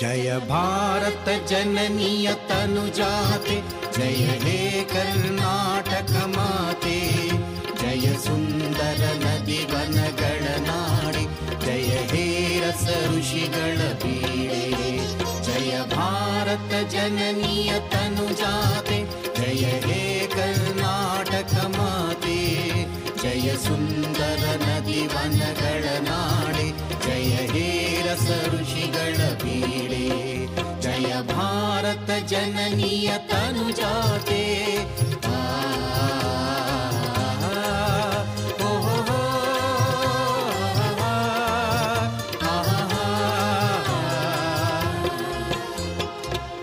जय भारत जननीय तनुजाते जय हे कर्नाटक माते जय जयन्दर नदी वनगणनाडे जय हे रस ऋषि जय भारत जननीय तनुजाते जय हे कर्नाटक माते जय नदि वन गणनाडे जय हे रस ऋषि गण जननीय तनुजाते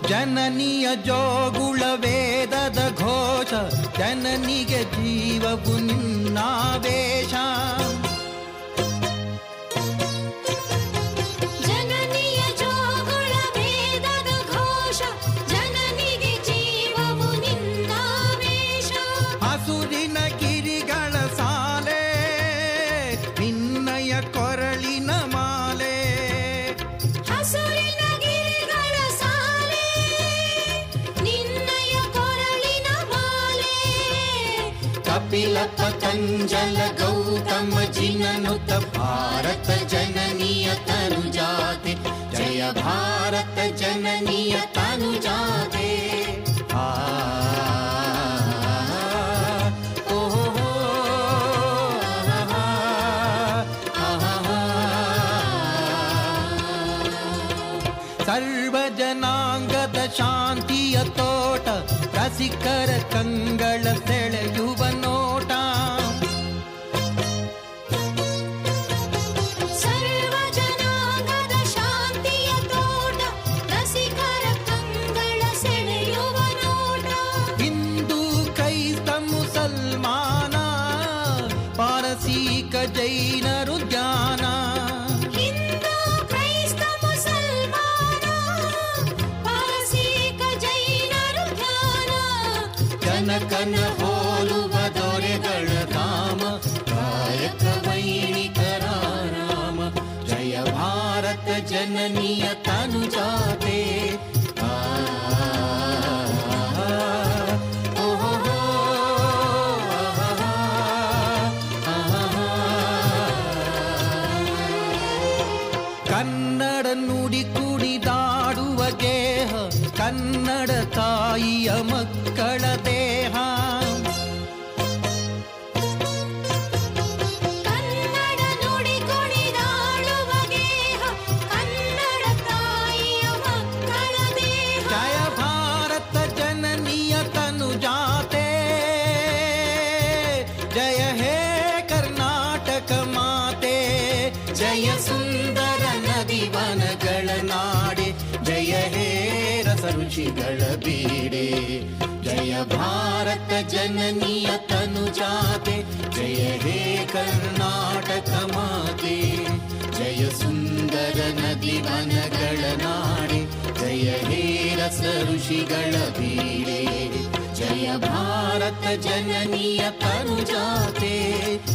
ಜನನಿಯ ಜೋಗುಳ ವೇದದ ಘೋಷ ಜನನಿಗೆ ಜೀವವು ನಿನ್ನಾವೇ कपिलप कञ्जल गौतम जिननुत भारत जननीय तनुजाते जय भारत जननीय तनुजाते आ सर्वजनाङ्गद शान्तियतोट रसिकर कङ्गलते ಜೈನರು ಜ್ಞಾನ ಕನ ಹೋಲುವ ದೊರೆಗಳ ಧಾಮ ಕಾಯಕ ವೈಣಿಕರ ರಾಮ ಜಯ ಭಾರತ ಜನನಿಯ ತನು ಜಾತೆ nu ಋಷಿಗಳ ಬೀಡೆ ಜಯ ಭಾರತ ಜನನಿಯ ತನುಜಾತೆ ಜಯ ಹೇ ಕರ್ನಾಟಕ ಮಾತೆ ಜಯ ಸುಂದರ ನದಿ ವನಗಳ ನಾಡೆ ಜಯ ಹೇ ರಸ ಋಷಿಗಳ ಬೀಡೆ जय भारत जननीय तनुजाते